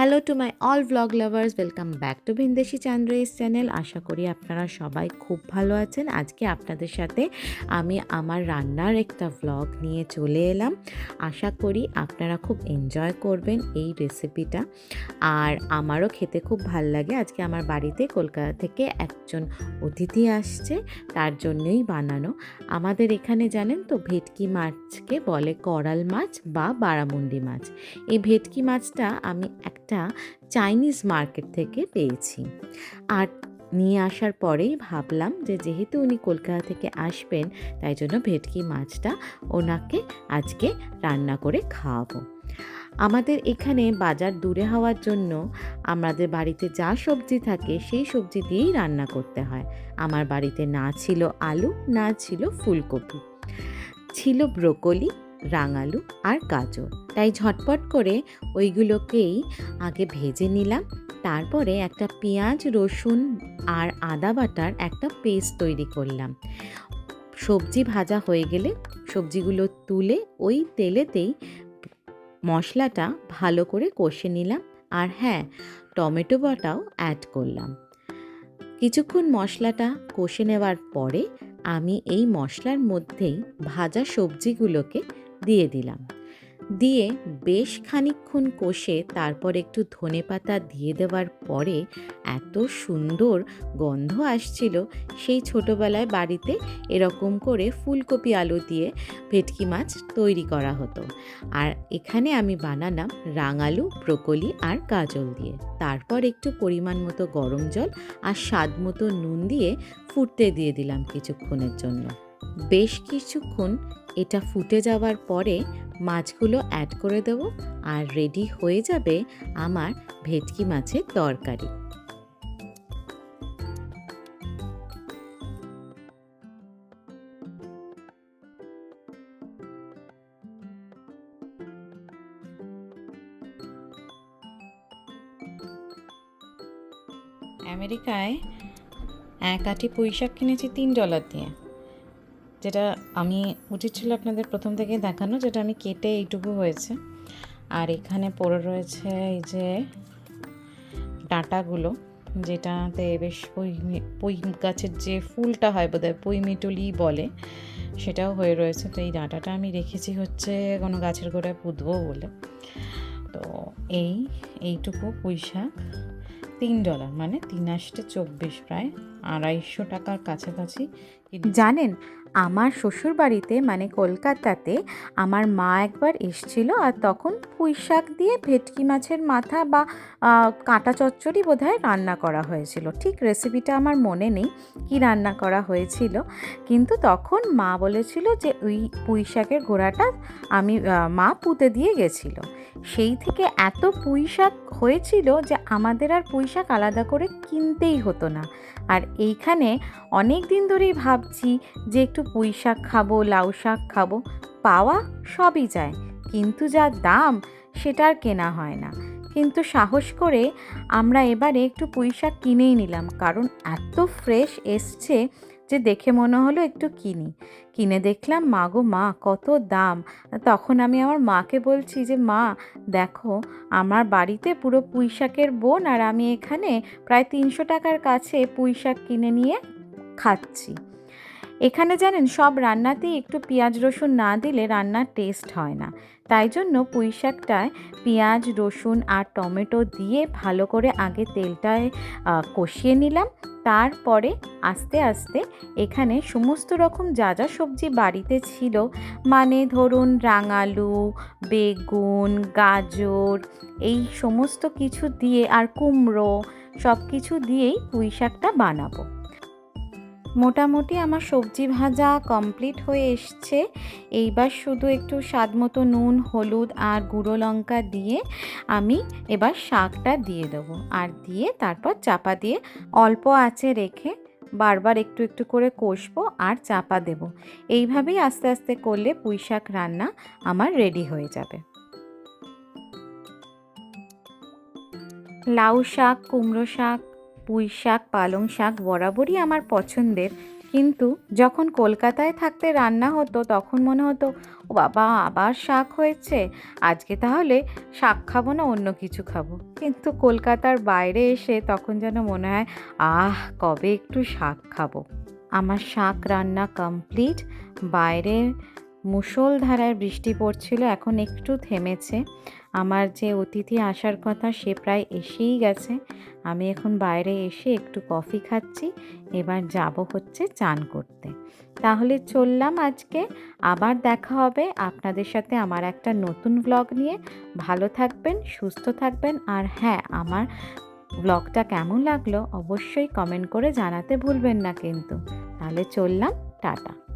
Hello to my all blog lovers welcome back to ভিনদেশি চান্দ্রেস channel আশা করি আপনারা সবাই খুব ভালো আছেন। আজকে আপনাদের সাথে আমি আমার রান্নার একটা ভ্লগ নিয়ে চলে এলাম। আশা করি আপনারা খুব এনজয় করবেন এই রেসিপিটা আর আমারও খেতে খুব ভালো লাগে। আজকে আমার বাড়িতে কলকাতা থেকে একজন অতিথি আসছে, তার জন্যই বানানো। আমাদের এখানে জানেন তো ভেটকি মাছকে বলে করাল মাছ বা বারামুন্ডি মাছ। এই ভেটকি মাছটা আমি একটা চাইনিজ মার্কেট থেকে পেয়েছি। আর নিয়ে আসার পরেই ভাবলাম যে যেহেতু উনি কলকাতা থেকে আসবেন, তাই জন্য ভেটকি মাছটা ওনাকে আজকে রান্না করে খাওয়াবো। আমাদের এখানে বাজার দূরে হওয়ার জন্য আমাদের বাড়িতে যা সবজি থাকে সেই সবজি দিয়েই রান্না করতে হয়। আমার বাড়িতে না ছিল আলু, না ছিল ফুলকপি। ছিল ব্রোকলি, রাঙালু আর গাজর। তাই ঝটপট করে ওইগুলোকেই আগে ভেজে নিলাম। তারপরে একটা পেঁয়াজ, রসুন আর আদা বাটার একটা পেস্ট তৈরি করলাম। সবজি ভাজা হয়ে গেলে সবজিগুলো তুলে ওই তেলেতেই মশলাটা ভালো করে কষে নিলাম আর হ্যাঁ টমেটো বাটাও অ্যাড করলাম। কিছুক্ষণ মশলাটা কষে নেওয়ার পরে আমি এই মশলার মধ্যেই ভাজা সবজিগুলোকে দিয়ে দিলাম। দিয়ে বেশ খানিকক্ষণ কষে তারপর একটু ধনে পাতা দিয়ে দেওয়ার পরে এত সুন্দর গন্ধ আসছিল সেই ছোটোবেলায় বাড়িতে এরকম করে ফুলকপি আলু দিয়ে ভেটকি মাছ তৈরি করা হতো। আর এখানে আমি বানালাম রাঙালু, ব্রোকলি আর গাজল দিয়ে। তারপর একটু পরিমাণ মতো গরম জল আর স্বাদ মতো নুন দিয়ে ফুটতে দিয়ে দিলাম কিছুক্ষণের জন্য। বেশ কিছুক্ষণ এটা ফুটে যাওয়ার পরে মাছগুলো অ্যাড করে দেবো আর রেডি হয়ে যাবে আমার ভেটকি মাছের তরকারি। আমেরিকায় এক আটি পুঁইশাক কিনেছি তিন ডলার দিয়ে। যেটা আমি উচিত ছিল আপনাদের প্রথম থেকে দেখানো, যেটা আমি কেটে এইটুকু হয়েছে। আর এখানে পড়ে রয়েছে এই যে ডাঁটাগুলো, যেটাতে বেশ পুঁই পুঁই গাছের যে ফুলটা হয় বোধহয় পুঁই মিটুলি বলে, সেটাও হয়ে রয়েছে। তো এই ডাঁটাটা আমি রেখেছি হচ্ছে কোনো গাছের গোড়ায় পুঁতবো বলে। তো এই, এইটুকু শাক, তিন ডলার মানে তিন আষ্টে চব্বিশ প্রায় আড়াইশো টাকার কাছাকাছি। জানেন আমার শ্বশুর বাড়িতে মানে কলকাতাতে, আমার মা একবার এসছিল আর তখন পুঁই শাক দিয়ে ভেটকি মাছের মাথা বা কাঁটা চচ্চড়ি বোধহয় রান্না করা হয়েছিল। ঠিক রেসিপিটা আমার মনে নেই কি রান্না করা হয়েছিল। কিন্তু তখন মা বলেছিল যে, ওই পুঁই শাকের আমি মা পুঁতে দিয়ে গেছিল। সেই থেকে এত পুঁই শাক হয়েছিল যে, আমাদের আর পুঁই শাক আলাদা করে কিনতেই হতো না। আর এইখানে অনেক দিন ধরেই ভাবছি যে, একটু পুঁই শাক খাব লাউ শাক খাব, পাওয়া সবই যায়। কিন্তু যা দাম, সেটা আর কেনা হয় না। কিন্তু সাহস করে আমরা এবারে একটু পুঁই শাক কিনেই নিলাম। কারণ এত ফ্রেশ এসছে যে দেখে মনে হলো একটু কিনি। কিনে দেখলাম, মা গো, মা, কত দাম! তখন আমি আমার মাকে বলছি যে, মা, দেখো, আমার বাড়িতে পুরো পুঁই শাকের বোন আর আমি এখানে প্রায় তিনশো টাকার কাছে পুঁই শাক কিনে নিয়ে খাচ্ছি। এখানে জানেন, সব রান্নাতেই একটু পেঁয়াজ রসুন না দিলে রান্নার টেস্ট হয় না। তাই জন্য পুঁই শাকটায় পেঁয়াজ, রসুন আর টমেটো দিয়ে ভালো করে আগে তেলটায় কষিয়ে নিলাম। তারপরে আস্তে আস্তে এখানে সমস্ত রকম যা যা সবজি বাড়িতে ছিল মানে ধরুন রাঙালু, বেগুন, গাজর, এই সমস্ত কিছু দিয়ে আর কুমড়ো সব কিছু দিয়েই পুঁই শাকটা বানাবো। মোটামুটি আমার সবজি ভাজা কমপ্লিট হয়ে এসছে। এইবার শুধু একটু স্বাদ মতো নুন, হলুদ আর গুঁড়ো লঙ্কা দিয়ে আমি এবার শাকটা দিয়ে দেবো। আর দিয়ে তারপর চাপা দিয়ে অল্প আঁচে রেখে বারবার একটু একটু করে কষবো আর চাপা দেব। এইভাবেই আস্তে আস্তে করলে পুঁই শাক রান্না আমার রেডি হয়ে যাবে। লাউ শাক, কুমড়ো শাক পুঁই শাক পালং শাক বরাবরই আমার পছন্দের। কিন্তু যখন কলকাতায় থাকতে রান্না হতো, তখন মনে হতো, ও বাবা, আবার শাক হয়েছে। আজকে তাহলে শাক খাব না, অন্য কিছু খাব। কিন্তু কলকাতার বাইরে এসে তখন যেন মনে হয়, আহ, কবে একটু শাক খাব? আমার শাক রান্না কমপ্লিট বাইরে মুষলধারায় বৃষ্টি পড়ছিল, এখন একটু থেমেছে। আমার যে অতিথি আসার কথা, সে প্রায় এসেই গেছে। আমি এখন বাইরে এসে একটু কফি খাচ্ছি, এবার যাব হচ্ছে চান করতে। তাহলে চললাম আজকে, আবার দেখা হবে আপনাদের সাথে আমার একটা নতুন ব্লগ নিয়ে। ভালো থাকবেন, সুস্থ থাকবেন, আর হ্যাঁ আমার ব্লগটা কেমন লাগল অবশ্যই কমেন্ট করে জানাতে ভুলবেন না কিন্তু। তাহলে চললাম, টাটা।